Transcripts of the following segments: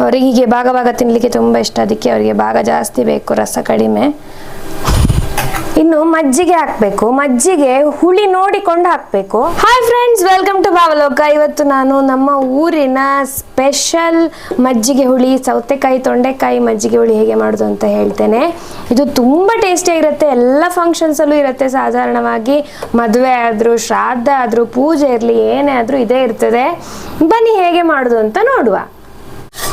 ಅವರಿಗೆ ಭಾಗ ಭಾಗ ತಿನ್ನಲಿಕ್ಕೆ ತುಂಬ ಇಷ್ಟ. ಅದಕ್ಕೆ ಅವರಿಗೆ ಭಾಗ ಜಾಸ್ತಿ ಬೇಕು, ರಸ ಕಡಿಮೆ. ಇನ್ನು ಮಜ್ಜಿಗೆ ಹಾಕಬೇಕು. ಮಜ್ಜಿಗೆ ಹುಳಿ ನೋಡಿಕೊಂಡು ಹಾಕಬೇಕು. Hi friends welcome to Bhavaloka ಇವತ್ತು ನಾನು ನಮ್ಮ ಊರಿನ ಸ್ಪೆಷಲ್ ಮಜ್ಜಿಗೆ ಹುಳಿ, ಸೌತೆಕಾಯಿ, ತೊಂಡೆಕಾಯಿ ಮಜ್ಜಿಗೆ ಹುಳಿ ಹೇಗೆ ಮಾಡೋದು ಅಂತ ಹೇಳ್ತೇನೆ. ಇದು ತುಂಬ ಟೇಸ್ಟಿಯಾಗಿರುತ್ತೆ ಎಲ್ಲ ಫಂಕ್ಷನ್ಸಲ್ಲೂ ಇರುತ್ತೆ. ಸಾಧಾರಣವಾಗಿ ಮದುವೆ ಆದರೂ, ಶ್ರಾದ್ದ ಆದರೂ, ಪೂಜೆ ಇರಲಿ, ಏನೇ ಆದರೂ ಇದೇ ಇರ್ತದೆ. ಬನ್ನಿ ಹೇಗೆ ಮಾಡೋದು ಅಂತ ನೋಡುವ.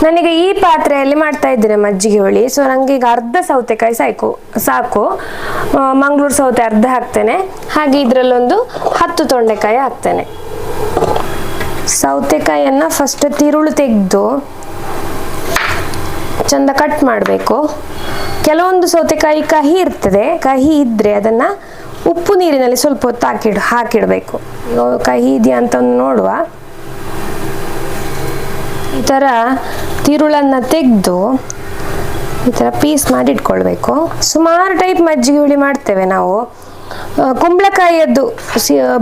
ನನಗೆ ಈ ಪಾತ್ರೆಯಲ್ಲಿ ಮಾಡ್ತಾ ಇದ್ದೇನೆ ಮಜ್ಜಿಗೆ ಹುಳಿ? ಸೊ ನನಗೆ ಈಗ ಅರ್ಧ ಸೌತೆಕಾಯಿ ಸಾಕು. ಸಾಕು ಮಂಗಳೂರು ಸೌತೆ ಅರ್ಧ ಹಾಕ್ತೇನೆ. ಹಾಗೆ ಇದರಲ್ಲೊಂದು ಹತ್ತು ತೊಂಡೆಕಾಯಿ ಹಾಕ್ತೇನೆ. ಸೌತೆಕಾಯಿಯನ್ನು ಫಸ್ಟ್ ತಿರುಳು ತೆಗೆದು ಚಂದ ಕಟ್ ಮಾಡಬೇಕು. ಕೆಲವೊಂದು ಸೌತೆಕಾಯಿ ಕಹಿ ಇರ್ತದೆ. ಕಹಿ ಇದ್ದರೆ ಅದನ್ನು ಉಪ್ಪು ನೀರಿನಲ್ಲಿ ಸ್ವಲ್ಪ ಹೊತ್ತು ಹಾಕಿಡ್ ಹಾಕಿಡಬೇಕು. ಕಹಿ ಇದೆಯಾ ಅಂತ ಒಂದು ನೋಡುವ. ಈ ಥರ ತಿರುಳನ್ನು ತೆಗೆದು ಈ ಥರ ಪೀಸ್ ಮಾಡಿ ಇಟ್ಕೊಳ್ಬೇಕು ಸುಮಾರು ಟೈಪ್ ಮಜ್ಜಿಗೆ ಹುಳಿ ಮಾಡ್ತೇವೆ ನಾವು. ಕುಂಬಳಕಾಯಿಯದ್ದು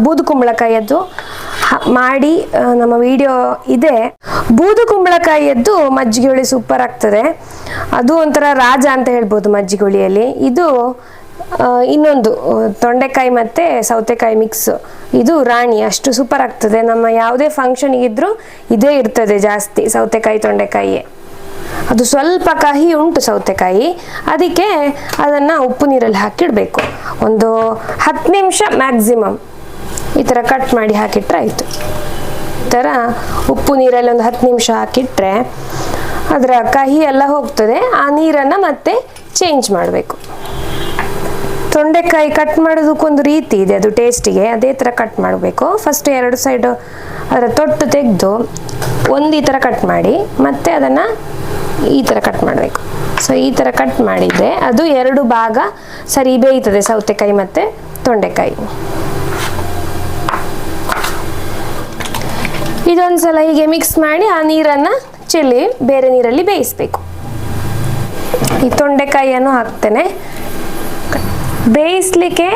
ಬೂದು ಕುಂಬಳಕಾಯಿಯದ್ದು ಮಾಡಿ ನಮ್ಮ ವಿಡಿಯೋ ಇದೆ. ಬೂದು ಕುಂಬಳಕಾಯಿಯದ್ದು ಮಜ್ಜಿಗೆ ಹುಳಿ ಸೂಪರ್ ಆಗ್ತದೆ. ಅದು ಒಂಥರ ರಾಜ ಅಂತ ಹೇಳ್ಬೋದು ಮಜ್ಜಿಗೆ ಹುಳಿಯಲ್ಲಿ. ಇದು ಇನ್ನೊಂದು ತೊಂಡೆಕಾಯಿ ಮತ್ತು ಸೌತೆಕಾಯಿ ಮಿಕ್ಸ್ ಇದು ರಾಣಿ, ಅಷ್ಟು ಸೂಪರ್ ಆಗ್ತದೆ. ನಮ್ಮ ಯಾವುದೇ ಫಂಕ್ಷನಿಗಿದ್ರೂ ಇದೇ ಇರ್ತದೆ ಜಾಸ್ತಿ ಸೌತೆಕಾಯಿ ತೊಂಡೆಕಾಯಿ ಅದು ಸ್ವಲ್ಪ ಕಹಿ ಉಂಟು ಸೌತೆಕಾಯಿ. ಅದಕ್ಕೆ ಅದನ್ನು ಉಪ್ಪು ನೀರಲ್ಲಿ ಹಾಕಿಡಬೇಕು. ಒಂದು ಹತ್ತು ನಿಮಿಷ ಮ್ಯಾಕ್ಸಿಮಮ್ ಈ ಥರ ಕಟ್ ಮಾಡಿ ಹಾಕಿಟ್ರೆ ಆಯಿತು. ಈ ಥರ ಉಪ್ಪು ನೀರಲ್ಲಿ ಒಂದು ಹತ್ತು ನಿಮಿಷ ಹಾಕಿಟ್ರೆ ಅದರ ಕಹಿ ಎಲ್ಲ ಹೋಗ್ತದೆ. ಆ ನೀರನ್ನು ಮತ್ತೆ ಚೇಂಜ್ ಮಾಡಬೇಕು. ತೊಂಡೆಕಾಯಿ ಕಟ್ ಮಾಡೋದಕ್ಕೊಂದು ರೀತಿ ಇದೆ, ಅದು ಟೇಸ್ಟಿಗೆ ಅದೇ ಥರ ಕಟ್ ಮಾಡಬೇಕು. ಫಸ್ಟ್ ಎರಡು ಸೈಡು ಅದರ ತೊಟ್ಟು ತೆಗೆದು ಒಂದು ಈ ಥರ ಕಟ್ ಮಾಡಿ, ಮತ್ತೆ ಅದನ್ನು ಈ ಥರ ಕಟ್ ಮಾಡಬೇಕು. ಸೊ ಈ ಥರ ಕಟ್ ಮಾಡಿದರೆ ಅದು ಎರಡು ಭಾಗ ಸರಿ ಬೇಯ್ತದೆ, ಸೌತೆಕಾಯಿ ಮತ್ತು ತೊಂಡೆಕಾಯಿ. ಇದೊಂದು ಸಲ ಹೀಗೆ ಮಿಕ್ಸ್ ಮಾಡಿ ಆ ನೀರನ್ನು ಚೆಲ್ಲಿ ಬೇರೆ ನೀರಲ್ಲಿ ಬೇಯಿಸಬೇಕು. ಈ ತೊಂಡೆಕಾಯಿಯನ್ನು ಹಾಕ್ತೇನೆ. ಬೇಯಿಸ್ಲಿಕ್ಕೆ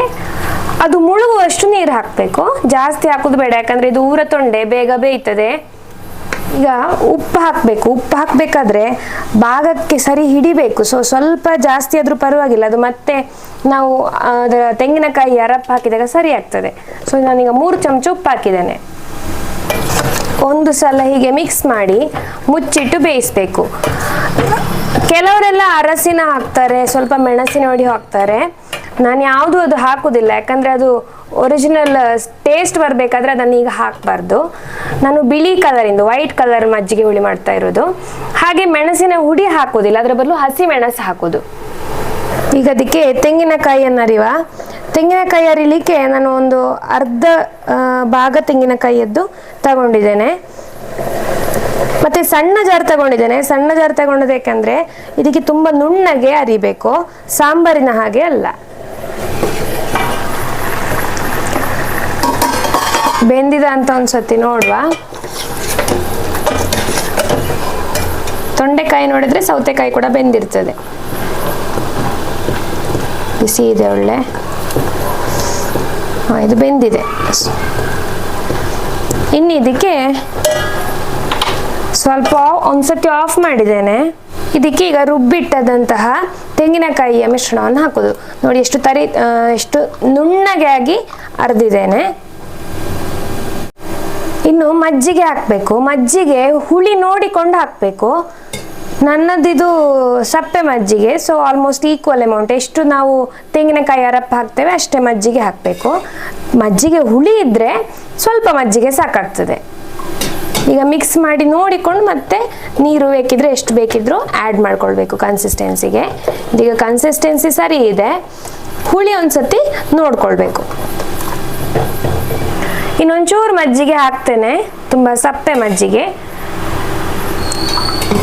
ಅದು ಮುಳುಗುವಷ್ಟು ನೀರು ಹಾಕಬೇಕು. ಜಾಸ್ತಿ ಹಾಕೋದು ಬೇಡ, ಯಾಕಂದ್ರೆ ಇದು ಊರ ತೊಂಡೆ, ಬೇಗ ಬೇಯ್ತದೆ. ಈಗ ಉಪ್ಪು ಹಾಕಬೇಕು. ಉಪ್ಪು ಹಾಕಬೇಕಾದ್ರೆ ಭಾಗಕ್ಕೆ ಸರಿ ಹಿಡಿಬೇಕು. ಸೊ ಸ್ವಲ್ಪ ಜಾಸ್ತಿ ಆದರೂ ಪರವಾಗಿಲ್ಲ. ಅದು ಮತ್ತೆ ನಾವು ಅದರ ತೆಂಗಿನಕಾಯಿ ಅರಪ್ ಹಾಕಿದಾಗ ಸರಿ ಆಗ್ತದೆ. ಸೊ ನಾನೀಗ ಮೂರು ಚಮಚ ಉಪ್ಪು ಹಾಕಿದ್ದೇನೆ. ಒಂದು ಸಲ ಹೀಗೆ ಮಿಕ್ಸ್ ಮಾಡಿ ಮುಚ್ಚಿಟ್ಟು ಬೇಯಿಸ್ಬೇಕು. ಕೆಲವರೆಲ್ಲ ಅರಸಿನ ಹಾಕ್ತಾರೆ, ಸ್ವಲ್ಪ ಮೆಣಸಿನ ಹೊಡಿ ಹಾಕ್ತಾರೆ. ನಾನು ಯಾವುದು ಅದು ಹಾಕೋದಿಲ್ಲ. ಯಾಕಂದರೆ ಅದು ಒರಿಜಿನಲ್ ಟೇಸ್ಟ್ ಬರಬೇಕಾದ್ರೆ ಅದನ್ನು ಈಗ ಹಾಕಬಾರ್ದು. ನಾನು ಬಿಳಿ ಕಲರಿಂದ ವೈಟ್ ಕಲರ್ ಮಜ್ಜಿಗೆ ಹುಳಿ ಮಾಡ್ತಾ ಇರೋದು. ಹಾಗೆ ಮೆಣಸಿನ ಹುಡಿ ಹಾಕೋದಿಲ್ಲ. ಅದರ ಬದಲು ಹಸಿ ಮೆಣಸು ಹಾಕೋದು. ಈಗ ಅದಕ್ಕೆ ತೆಂಗಿನಕಾಯಿಯನ್ನು ಅರಿವ ತೆಂಗಿನಕಾಯಿ ಅರಿಲಿಕ್ಕೆ ನಾನು ಒಂದು ಅರ್ಧ ಭಾಗ ತೆಂಗಿನಕಾಯಿಯದ್ದು ತಗೊಂಡಿದ್ದೇನೆ. ಮತ್ತೆ ಸಣ್ಣ ಜಾರ್ ತಗೊಂಡಿದ್ದೇನೆ. ಸಣ್ಣ ಜಾರ್ ತಗೊಂಡದೇಕೆಂದ್ರೆ ಇದಕ್ಕೆ ತುಂಬಾ ನುಣ್ಣಗೆ ಅರಿಬೇಕು. ಸಾಂಬಾರಿನ ಹಾಗೆ ಅಲ್ಲ. ಬೆಂದಿದ ಅಂತ ಒಂದ್ಸತಿ ನೋಡುವ. ತೊಂಡೆಕಾಯಿ ನೋಡಿದ್ರೆ ಸೌತೆಕಾಯಿ ಕೂಡ ಬೆಂದಿರ್ತದೆ. ಬಿಸಿ ಇದೆ ಒಳ್ಳೆ. ಹಾ, ಇದು ಬೆಂದಿದೆ. ಇನ್ನು ಇದಕ್ಕೆ ಸ್ವಲ್ಪ ಒಂದ್ಸತಿ ಆಫ್ ಮಾಡಿದ್ದೇನೆ. ಇದಕ್ಕೆ ಈಗ ರುಬ್ಬಿಟ್ಟದಂತಹ ತೆಂಗಿನಕಾಯಿಯ ಮಿಶ್ರಣವನ್ನು ಹಾಕೋದು. ನೋಡಿ ಎಷ್ಟು ತರಿ ಎಷ್ಟು ನುಣ್ಣಗೆ ಆಗಿ ಅರ್ದಿದ್ದೇನೆ. ಇನ್ನು ಮಜ್ಜಿಗೆ ಹಾಕಬೇಕು. ಮಜ್ಜಿಗೆ ಹುಳಿ ನೋಡಿಕೊಂಡು ಹಾಕಬೇಕು. ನನ್ನದಿದು ಸಪ್ಪೆ ಮಜ್ಜಿಗೆ ಸೊ ಆಲ್ಮೋಸ್ಟ್ ಈಕ್ವಲ್ ಅಮೌಂಟ್ ಎಷ್ಟು ನಾವು ತೆಂಗಿನಕಾಯಿ ಅರಪ್ಪ ಹಾಕ್ತೇವೆ ಅಷ್ಟೇ ಮಜ್ಜಿಗೆ ಹಾಕಬೇಕು. ಮಜ್ಜಿಗೆ ಹುಳಿ ಇದ್ದರೆ ಸ್ವಲ್ಪ ಮಜ್ಜಿಗೆ ಸಾಕಾಗ್ತದೆ. ಈಗ ಮಿಕ್ಸ್ ಮಾಡಿ ನೋಡಿಕೊಂಡು ಮತ್ತೆ ನೀರು ಬೇಕಿದ್ರೆ ಎಷ್ಟು ಬೇಕಿದ್ರೂ ಆ್ಯಡ್ ಮಾಡ್ಕೊಳ್ಬೇಕು ಕನ್ಸಿಸ್ಟೆನ್ಸಿಗೆ ಇದೀಗ ಕನ್ಸಿಸ್ಟೆನ್ಸಿ ಸರಿ ಇದೆ. ಹುಳಿ ಒಂದ್ಸತಿ ನೋಡ್ಕೊಳ್ಬೇಕು. ಇನ್ನೊಂಚೂರು ಮಜ್ಜಿಗೆ ಹಾಕ್ತೇನೆ, ತುಂಬ ಸಪ್ಪೆ ಮಜ್ಜಿಗೆ.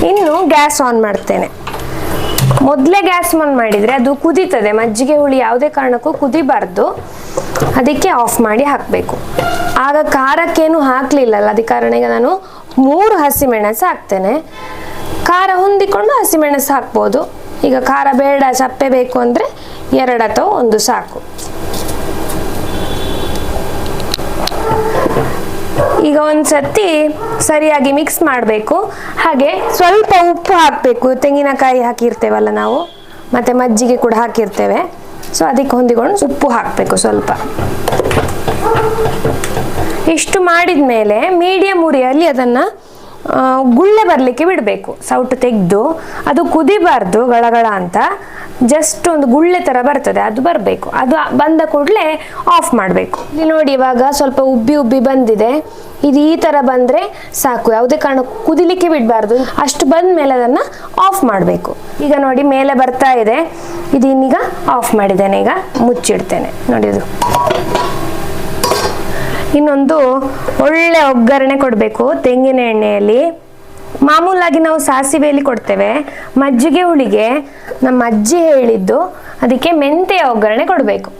ಇನ್ನು ಗ್ಯಾಸ್ ಆನ್ ಮಾಡ್ತೇನೆ. ಮೊದಲೇ ಗ್ಯಾಸ್ ಆನ್ ಮಾಡಿದರೆ ಅದು ಕುದೀತದೆ, ಮಜ್ಜಿಗೆ ಹುಳಿ ಯಾವುದೇ ಕಾರಣಕ್ಕೂ ಕುದಿಬಾರ್ದು. ಅದಕ್ಕೆ ಆಫ್ ಮಾಡಿ ಹಾಕಬೇಕು. ಆಗ ಖಾರಕ್ಕೇನು ಹಾಕಲಿಲ್ಲಲ್ಲ ಅದಕ್ಕೆ ಕಾರಣ ಈಗ ನಾನು ಮೂರು ಹಸಿಮೆಣಸು ಹಾಕ್ತೇನೆ. ಖಾರ ಹೊಂದಿಕೊಂಡು ಹಸಿಮೆಣಸು ಹಾಕ್ಬೋದು. ಈಗ ಖಾರ ಬೇಡ, ಸಪ್ಪೆ ಬೇಕು ಅಂದರೆ ಎರಡು ಅಥವಾ ಒಂದು ಸಾಕು. ಈಗ ಒಂದು ಸತಿ ಸರಿಯಾಗಿ ಮಿಕ್ಸ್ ಮಾಡಬೇಕು. ಹಾಗೆ ಸ್ವಲ್ಪ ಉಪ್ಪು ಹಾಕಬೇಕು. ತೆಂಗಿನಕಾಯಿ ಹಾಕಿರ್ತೇವಲ್ಲ ನಾವು. ಮತ್ತು ಮಜ್ಜಿಗೆ ಕೂಡ ಹಾಕಿರ್ತೇವೆ. ಸೊ ಅದಕ್ಕೆ ಹೊಂದಿಕೊಂಡು ಉಪ್ಪು ಹಾಕಬೇಕು ಸ್ವಲ್ಪ. ಇಷ್ಟು ಮಾಡಿದ ಮೇಲೆ ಮೀಡಿಯಂ ಉರಿಯಲ್ಲಿ ಅದನ್ನು ಗುಳ್ಳೆ ಬರಲಿಕ್ಕೆ ಬಿಡಬೇಕು. ಸೌಟು ತೆಗೆದು, ಅದು ಕುದಿಬಾರ್ದು ಗಳಗಳ ಅಂತ. ಜಸ್ಟ್ ಒಂದು ಗುಳ್ಳೆ ಥರ ಬರ್ತದೆ, ಅದು ಬರಬೇಕು. ಅದು ಬಂದ ಕೂಡಲೇ ಆಫ್ ಮಾಡಬೇಕು. ಇಲ್ಲಿ ನೋಡಿ ಇವಾಗ ಸ್ವಲ್ಪ ಉಬ್ಬಿ ಉಬ್ಬಿ ಬಂದಿದೆ. ಇದು ಈ ಥರ ಬಂದರೆ ಸಾಕು, ಯಾವುದೇ ಕಾರಣ ಕುದಿಲಿಕ್ಕೆ ಬಿಡಬಾರ್ದು. ಅಷ್ಟು ಬಂದ ಮೇಲೆ ಅದನ್ನು ಆಫ್ ಮಾಡಬೇಕು. ಈಗ ನೋಡಿ ಮೇಲೆ ಬರ್ತಾ ಇದೆ. ಇದು ಇನ್ನೀಗ ಆಫ್ ಮಾಡಿದ್ದೇನೆ, ಈಗ ಮುಚ್ಚಿಡ್ತೇನೆ. ನೋಡಿ ಇದು. ಇನ್ನೊಂದು ಒಳ್ಳೆ ಒಗ್ಗರಣೆ ಕೊಡಬೇಕು, ತೆಂಗಿನ ಎಣ್ಣೆಯಲ್ಲಿ. ಮಾಮೂಲಾಗಿ ನಾವು ಸಾಸಿವೆಯಲ್ಲಿ ಕೊಡ್ತೇವೆ, ಮಜ್ಜಿಗೆ ಹುಳಿಗೆ. ನಮ್ಮ ಅಜ್ಜಿ ಹೇಳಿದ್ದು ಅದಕ್ಕೆ ಮೆಂತೆಯ ಒಗ್ಗರಣೆ ಕೊಡಬೇಕು.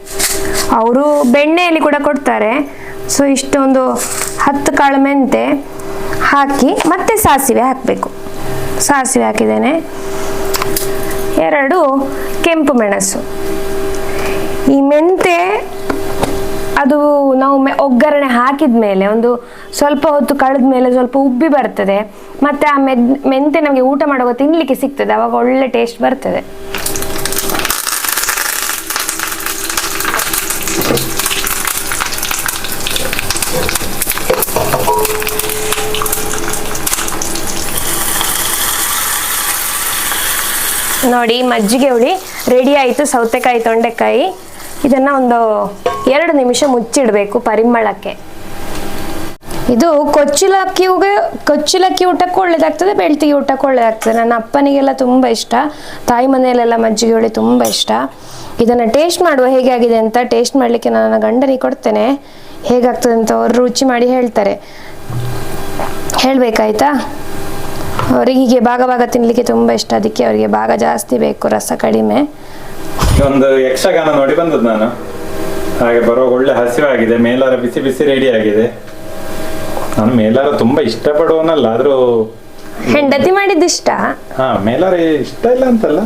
ಅವರು ಬೆಣ್ಣೆಯಲ್ಲಿ ಕೂಡ ಕೊಡ್ತಾರೆ. ಸೊ ಇಷ್ಟೊಂದು ಹತ್ತು ಕಾಳು ಮೆಂತೆ ಹಾಕಿ ಮತ್ತೆ ಸಾಸಿವೆ ಹಾಕಬೇಕು. ಸಾಸಿವೆ ಹಾಕಿದ್ದೇನೆ. ಎರಡು ಕೆಂಪು ಮೆಣಸು. ಈ ಮೆಂತೆ ಅದು ನಾವು ಒಗ್ಗರಣೆ ಹಾಕಿದ ಮೇಲೆ ಒಂದು ಸ್ವಲ್ಪ ಹೊತ್ತು ಕಳೆದ ಮೇಲೆ ಸ್ವಲ್ಪ ಉಬ್ಬಿ ಬರ್ತದೆ. ಮತ್ತೆ ಆ ಮೆದ್, ಮೆಂತೆ ನಮಗೆ ಊಟ ಮಾಡುವಾಗ ತಿನ್ಲಿಕ್ಕೆ ಸಿಗ್ತದೆ. ಅವಾಗ ಒಳ್ಳೆ ಟೇಸ್ಟ್ ಬರ್ತದೆ. ನೋಡಿ, ಮಜ್ಜಿಗೆ ಹುಳಿ ರೆಡಿ ಆಯಿತು. ಸೌತೆಕಾಯಿ, ತೊಂಡೆಕಾಯಿ. ಇದನ್ನು ಒಂದು ಎರಡು ನಿಮಿಷ ಮುಚ್ಚಿಡಬೇಕು ಪರಿಮಳಕ್ಕೆ. ಇದು ಕೊಚ್ಚಿಲಕ್ಕಿಗೆ ಕೊಚ್ಚಿಲಕ್ಕಿ ಊಟಕ್ಕೆ ಒಳ್ಳೇದಾಗ್ತದೆ, ಬೆಳ್ತಿಗೆ ಊಟಕ್ಕೆ ಒಳ್ಳೇದಾಗ್ತದೆ. ನನ್ನ ಅಪ್ಪನಿಗೆಲ್ಲ ತುಂಬ ಇಷ್ಟ. ತಾಯಿ ಮನೆಯಲ್ಲೆಲ್ಲ ಮಜ್ಜಿಗೆ ಹುಳಿ ತುಂಬ ಇಷ್ಟ. ಇದನ್ನು ಟೇಸ್ಟ್ ಮಾಡುವ ಹೇಗೆ ಆಗಿದೆ ಅಂತ ಟೇಸ್ಟ್ ಮಾಡಲಿಕ್ಕೆ ನಾನು ನನ್ನ ಗಂಡನಿಗೆ ಕೊಡ್ತೇನೆ. ಹೇಗಾಗ್ತದೆ ಅಂತ ಅವರು ರುಚಿ ಮಾಡಿ ಹೇಳ್ತಾರೆ. ಹೇಳಬೇಕಾಯ್ತಾ? ಅವರಿಗೆ ಹೀಗೆ ಭಾಗ ಭಾಗ ತಿನ್ನಲಿಕ್ಕೆ ತುಂಬ ಇಷ್ಟ. ಅದಕ್ಕೆ ಅವರಿಗೆ ಭಾಗ ಜಾಸ್ತಿ ಬೇಕು, ರಸ ಕಡಿಮೆ. ಒಂದು ಯಕ್ಷಗಾನ ನೋಡಿ ಬಂದದ್ದು ನಾನು. ಹಾಗೆ ಬರುವಾಗ ಒಳ್ಳೆ ಹಸಿವಾಗಿದೆ ಮೇಲಾರ ಬಿಸಿ ಬಿಸಿ ರೆಡಿ ಆಗಿದೆ. ನಾನು ಮೇಲಾರ ತುಂಬಾ ಇಷ್ಟಪಡುವನಲ್ಲ ಆದ್ರೂ ಹೆಂಡತಿ ಮಾಡಿದ್ದಿಷ್ಟ ಹಾ ಮೇಲಾರ ಇಷ್ಟ ಇಲ್ಲ ಅಂತಲ್ಲ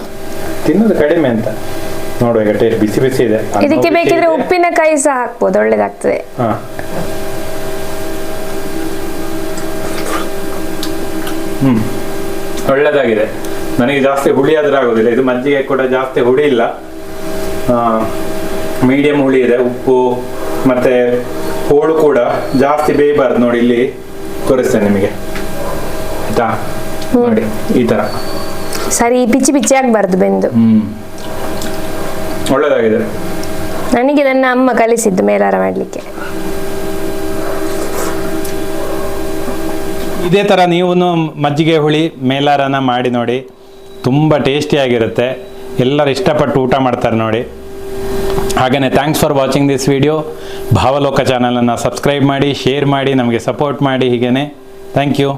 ತಿನ್ನೋದು ಕಡಿಮೆ ಅಂತ. ನೋಡುವ ಈಗ ಟೇಸ್ಟ್ ಬಿಸಿ ಬಿಸಿ ಇದೆ. ಅನ್ನ ಇದಕ್ಕೆ ಬಿಸಿ ಬೇಕಿದ್ರೆ ಇದೆ. ಉಪ್ಪಿನಕಾಯಿ ಸಹ ಹಾಕ್ಬೋದು ಒಳ್ಳೇದಾಗ್ತದೆ. ಹಾ. ಹ್ಮ್. ಒಳ್ಳೇದಾಗಿದೆ. ನನಗೆ ಜಾಸ್ತಿ ಹುಳಿ ಆದ್ರೆ ಆಗೋದಿಲ್ಲ. ಇದು ಮಜ್ಜಿಗೆ ಕೂಡ ಜಾಸ್ತಿ ಹುಳಿ ಇಲ್ಲ. ಮೀಡಿಯಂ ಹುಳಿ ಇದೆ ಉಪ್ಪು ಮತ್ತೆ ಹೋಳು ಕೂಡ ಜಾಸ್ತಿ ಬೇಯಬಾರ್ದು ನೋಡಿ ಇಲ್ಲಿ ತೋರಿಸ್ತೇನೆ ನಿಮಗೆ. ಆಯ್ತಾ? ನೋಡಿ ಈ ತರ. ಸರಿ ಪಿಚ್ಚಿ ಪಿಚ್ಚಿ ಆಗ್ಬಾರ್ದು ಬೆಂದು. ಹ್ಮ್. ಒಳ್ಳೇದಾಗಿದೆ. ನನಗೆ ನನ್ನ ಅಮ್ಮ ಕಲಿಸಿದ್ದು ಮೇಲಾರ ಮಾಡಲಿಕ್ಕೆ. ಇದೇ ಥರ ನೀವು ಮಜ್ಜಿಗೆ ಹುಳಿ ಮೇಲಾರನ ಮಾಡಿ ನೋಡಿ. ತುಂಬ ಟೇಸ್ಟಿಯಾಗಿರುತ್ತೆ. ಎಲ್ಲರೂ ಇಷ್ಟಪಟ್ಟು ಊಟ ಮಾಡ್ತಾರೆ ನೋಡಿ. ಹಾಗೆಯೇ thanks for watching this video Bhavaloka ಚಾನಲನ್ನು ಸಬ್ಸ್ಕ್ರೈಬ್ ಮಾಡಿ ಶೇರ್ ಮಾಡಿ, ನಮಗೆ ಸಪೋರ್ಟ್ ಮಾಡಿ ಹೀಗೇ ಥ್ಯಾಂಕ್ ಯು